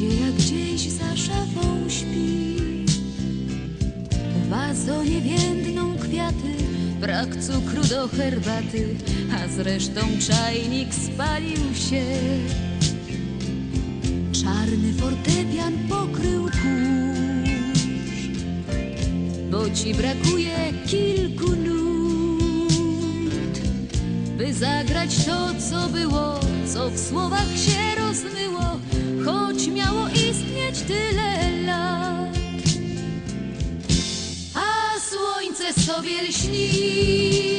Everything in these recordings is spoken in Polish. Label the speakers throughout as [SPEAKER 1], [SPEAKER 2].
[SPEAKER 1] Nadzieja gdzieś za szafą śpi. W wazonie więdną kwiaty, brak cukru do herbaty, a zresztą czajnik spalił się. Czarny fortepian pokrył kurz, bo ci brakuje kilku nut, by zagrać to, co było, co w słowach się rozmyło, choć miało istnieć tyle lat. A słońce sobie lśni,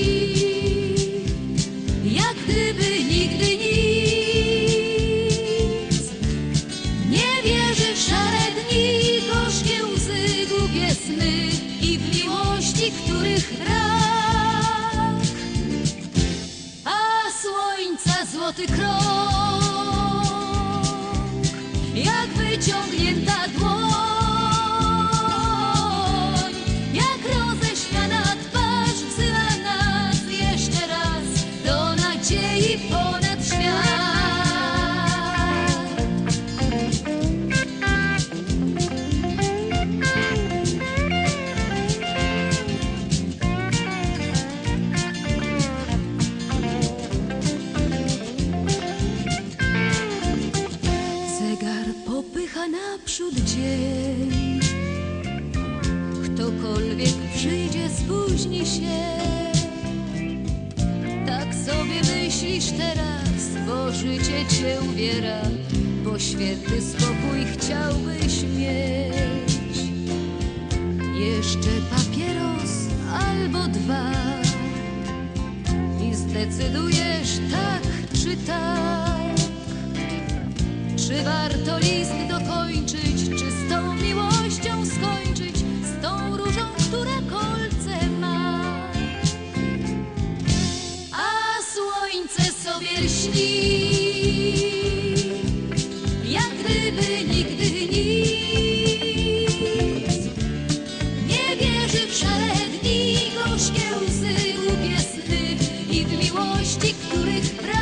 [SPEAKER 1] jak wyciągnięta naprzód dzień. Ktokolwiek przyjdzie, spóźni się. Tak sobie myślisz teraz, bo życie cię uwiera, bo święty spokój chciałbyś mieć. Jeszcze papieros albo dwa i zdecydujesz tak czy tak. Czy warto list dokończyć, czy z tą miłością skończyć, z tą różą, która kolce ma? A słońce sobie lśni, jak gdyby nigdy nic. Nie wierzy w szare dni, gorzkie łzy, sny i w miłości, których brak.